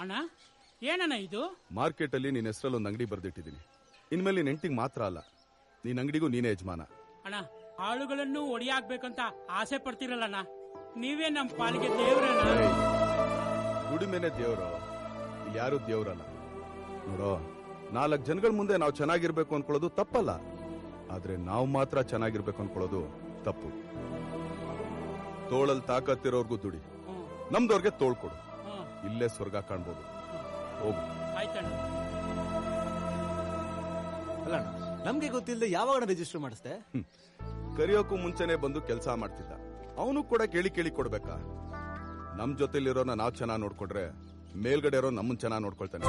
ಅಣ್ಣ ಏನಣ್ಣ ಇದು? ಮಾರ್ಕೆಟ್ ಅಲ್ಲಿ ನಿನ್ನ ಹೆಸರಲ್ಲಿ ಒಂದು ಅಂಗಡಿ ಬರ್ದಿಟ್ಟಿದ್ದೀನಿ ಇನ್ಮೇಲೆ ನಿನ್ ಹೆಂಡತಿಗೆ ಮಾತ್ರ ಅಲ್ಲ ನಿನ್ ಅಂಗಡಿಗೂ ನೀನೇ ಯಜಮಾನ. ಅಣ್ಣ ಆಳುಗಳನ್ನು ಒಡಿಯಾಗ್ಬೇಕಂತ ಆಸೆ ಪಡ್ತಿರಲ್ಲಣ್ಣ. ನೀವೇ ನಮ್ಮ ಪಾಲಿಗೆ ದೇವ್ರಣ್ಣ. ದುಡಿಮೆನೆ ದೇವ್ರು. ಯಾರು ದೇವ್ರಲ್ಲ. ನೋಡೋ ನಾಲ್ಕು ಜನಗಳ ಮುಂದೆ ನಾವು ಚೆನ್ನಾಗಿರ್ಬೇಕು ಅನ್ಕೊಳ್ಳೋದು ತಪ್ಪಲ್ಲ. ಆದ್ರೆ ನಾವು ಮಾತ್ರ ಚೆನ್ನಾಗಿರ್ಬೇಕು ಅನ್ಕೊಳ್ಳೋದು ತಪ್ಪು. ತೋಳಲ್ ತಾಕತ್ತಿರೋರ್ಗು ದುಡಿ. ನಮ್ದವ್ರಿಗೆ ತೋಳ್ಕೊಡು ಇಲ್ಲೇ ಸ್ವರ್ಗ ಕಾಣ್ಬೋದು. ಹೋಗು. ಆಯ್ತಣ್ಣ. ಅಲ್ಲ ನಮ್ಗೆ ಗೊತ್ತಿಲ್ಲದೆ ಯಾವಾಗ ರಿಜಿಸ್ಟರ್ ಮಾಡಿಸ್ದೆ. ಕರಿಯೋಕ್ಕೂ ಮುಂಚೆನೆ ಬಂದು ಕೆಲಸ ಮಾಡ್ತಿದ್ದ. ಅವನು ಕೂಡ ಕೇಳಿ ಕೇಳಿ ಕೊಡ್ಬೇಕಾ? ನಮ್ ಜೊತೆಲಿರೋನ ನಾವ್ ಚೆನ್ನಾಗಿ ನೋಡ್ಕೊಂಡ್ರೆ ಮೇಲ್ಗಡೆ ಇರೋ ನಮ್ಮನ್ ಚೆನ್ನಾಗಿ ನೋಡ್ಕೊಳ್ತಾನೆ.